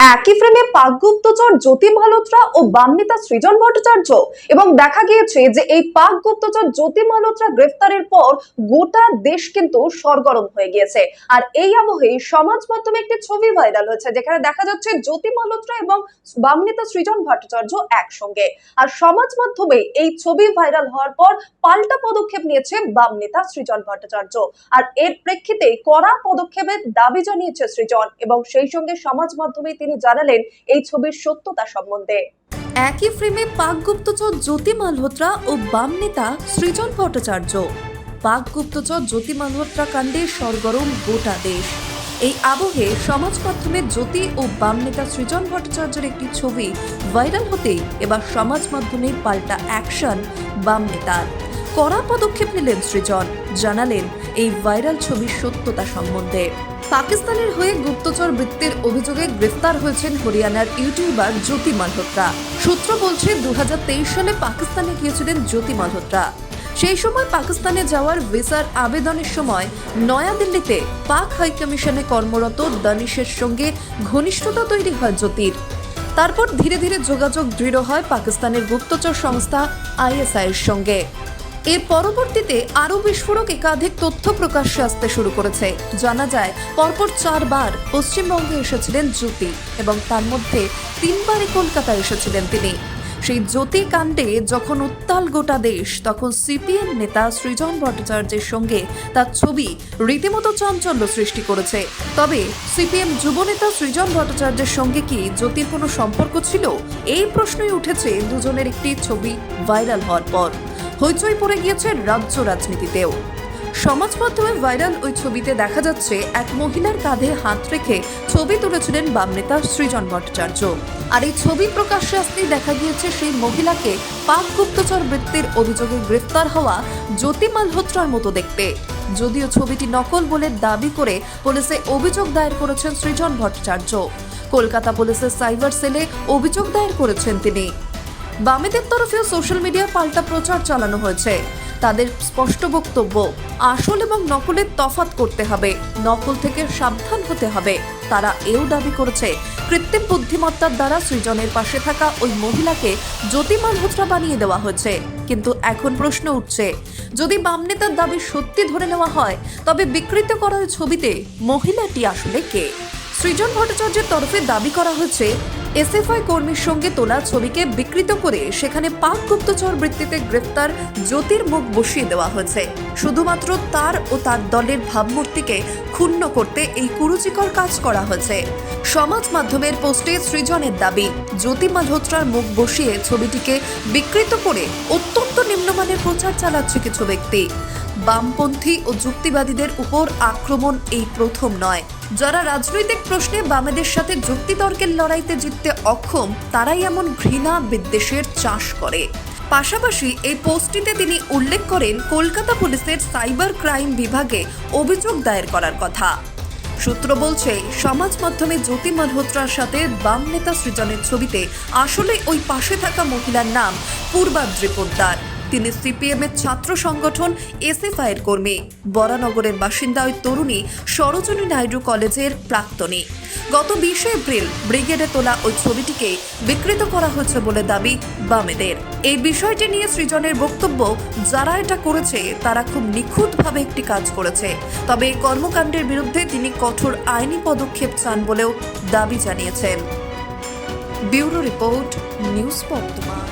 একই ফ্রেমে পাক গুপ্তচর জ্যোতি মালহোত্রা ও বাম নেতা সৃজন ভট্টাচার্য। এবং দেখা গিয়েছে যে এই পাক গুপ্তচর জ্যোতি মালহোত্রা গ্রেফতারের পর গোটা দেশ কিন্তু সরগরম হয়ে গিয়েছে। আর এই আবহে সমাজ মাধ্যমে একটি ছবি ভাইরাল হয়েছে, যেখানে দেখা যাচ্ছে জ্যোতি মালহোত্রা এবং বাম নেতা সৃজন ভট্টাচার্য একসঙ্গে। আর সমাজ মাধ্যমে এই ছবি ভাইরাল হওয়ার পর পাল্টা পদক্ষেপ নিয়েছে বাম নেতা সৃজন ভট্টাচার্য। আর এর প্রেক্ষিতে কড়া পদক্ষেপের দাবি জানিয়েছে সৃজন এবং সেই সঙ্গে সমাজ মাধ্যমে তিনি জানালেন, এই ছবির সত্যতা সম্বন্ধে। একই ফ্রেমে পাক গুপ্তচর জ্যোতি মালহোত্রা ও বাম নেতা সৃজন ভট্টাচার্য। পাক গুপ্তচর জ্যোতি মালহোত্রা কাণ্ডে সরগরম গোটা দেশ। এই আবহে সমাজ মাধ্যমে জ্যোতি ও বাম নেতা সৃজন ভট্টাচার্যের একটি ছবি ভাইরাল হতেই এবার সমাজ মাধ্যমে পাল্টা অ্যাকশন বাম নেতার। কড়া পদক্ষেপ নিলেন সৃজন। জানালেন, এই ভাইরাল ছবির সত্যতা সম্বন্ধে। পাকিস্তানের হয়ে গুপ্তচর বৃত্তির অভিযোগে গ্রেফতার হয়েছেন হরিয়ানার ইউটিউবার জ্যোতি মালহোত্রা। সূত্র বলছে, দুহাজার তেইশ সালে পাকিস্তানে গিয়েছিলেন জ্যোতি মালহোত্রা। সেই সময় পাকিস্তানে যাওয়ার ভিসার আবেদনের সময় নয়াদিল্লিতে পাক হাইকমিশনে কর্মরত দানিশের সঙ্গে ঘনিষ্ঠতা তৈরি হয় জ্যোতির। তারপর ধীরে ধীরে যোগাযোগ দৃঢ় হয় পাকিস্তানের গুপ্তচর সংস্থা আইএসআই এর সঙ্গে। এর পরবর্তীতে আরও বিস্ফোরক একাধিক তথ্য প্রকাশ্যে আসতে শুরু করেছে। জানা যায়, পরপর চারবার পশ্চিমবঙ্গে এসেছিলেন জ্যোতি এবং তার মধ্যে তিনবারই কলকাতায় এসেছিলেন তিনি। সেই জ্যোতি কাণ্ডে যখন উত্তাল গোটা দেশ, তখন সিপিএম নেতা সৃজন ভট্টাচার্যের সঙ্গে তার ছবি রীতিমতো চাঞ্চল্য সৃষ্টি করেছে। তবে সিপিএম যুবনেতা সৃজন ভট্টাচার্যের সঙ্গে কি জ্যোতির কোনো সম্পর্ক ছিল? এই প্রশ্নই উঠেছে দুজনের একটি ছবি ভাইরাল হওয়ার পর। হইচই পড়ে গিয়েছে রাজ্য রাজনীতিতেও। সমাজ মাধ্যমে ভাইরাল ওই ছবিতে দেখা যাচ্ছে, এক মহিলার কাঁধে হাত রেখে ছবি তুলেছিলেন বাম নেতা সৃজন ভট্টাচার্য। আর এই ছবি প্রকাশ্যে আসতেই দেখা গিয়েছে সেই মহিলাকে পাক গুপ্তচর বৃত্তির অভিযোগে গ্রেফতার হওয়া জ্যোতি মালহোত্রার মতো দেখতে। যদিও ছবিটি নকল বলে দাবি করে পুলিশে অভিযোগ দায়ের করেছেন সৃজন ভট্টাচার্য। কলকাতা পুলিশের সাইবার সেলে অভিযোগ দায়ের করেছেন তিনি। বামেদের তরফেও সোশ্যাল মিডিয়ায় পাল্টা প্রচার চালানো হয়েছে। তাদের স্পষ্ট বক্তব্য, আসল এবং নকলের তফাত করতে হবে, নকল থেকে সাবধান হতে হবে। তারা এও দাবি করেছে, কৃত্রিম বুদ্ধিমত্তার দ্বারা সৃজনের পাশে থাকা ওই মহিলাকে জ্যোতি মালহোত্রা বানিয়ে দেওয়া হয়েছে। কিন্তু এখন প্রশ্ন উঠছে, যদি বাম নেতার দাবি সত্যি ধরে নেওয়া হয়, তবে বিকৃত করা ওই ছবিতে মহিলাটি আসলে কে? সৃজন ভট্টাচার্যের তরফে দাবি করা হয়েছে এসএফআই কর্মীর সঙ্গে তোলা ছবিকে বিকৃত করে সেখানে পাক গুপ্তচর বৃত্তিতে গ্রেফতার জ্যোতির মুখ বসিয়ে দেওয়া হয়েছে। শুধুমাত্র তার ও তার দলের ভাবমূর্তিকে ক্ষুণ্ণ করতে এই কুরুচিকর কাজ করা হয়েছে। সমাজ মাধ্যমের পোস্টে সৃজনের দাবি, জ্যোতি মালহোত্রার মুখ বসিয়ে ছবিটিকে বিকৃত করে অত্যন্ত নিম্নমানের প্রচার চালাচ্ছে কিছু ব্যক্তি। বামপন্থী ও যুক্তিবাদীদের উপর আক্রমণ এই প্রথম নয়। যারা রাজনৈতিক প্রশ্নে বামেদের সাথে যুক্তিতর্কের লড়াইতে জিততে অক্ষম, তারাই এমন ঘৃণা বিদ্বেষের চাষ করে। পাশাপাশি এই পোস্টটিতে তিনি উল্লেখ করেন, কলকাতা পুলিশের সাইবার ক্রাইম বিভাগে অভিযোগ দায়ের করার কথা। সূত্র বলছে, সমাজ মাধ্যমে জ্যোতি মালহোত্রার সাথে বাম নেতা সৃজনের ছবিতে আসলে ওই পাশে থাকা মহিলার নাম পূর্বাদ্রি পোদ্দার। তিনি সিপিএম এর ছাত্র সংগঠন এসএফআই এর কর্মী। বরানগরের বাসিন্দা ওই তরুণী সরোজনী নাইডু কলেজের প্রাক্তনী। গত বিশে এপ্রিল ব্রিগেডে তোলা ওই ছবিটিকে বিকৃত করা হয়েছে বলে দাবি বামেদের। এই বিষয়টি নিয়ে সৃজনের বক্তব্য, যারা এটা করেছে, তারা খুব নিখুঁতভাবে একটি কাজ করেছে। তবে এই কর্মকাণ্ডের বিরুদ্ধে তিনি কঠোর আইনি পদক্ষেপ চান বলেও দাবি জানিয়েছেন। ব্যুরো রিপোর্ট, নিউজ বর্তমান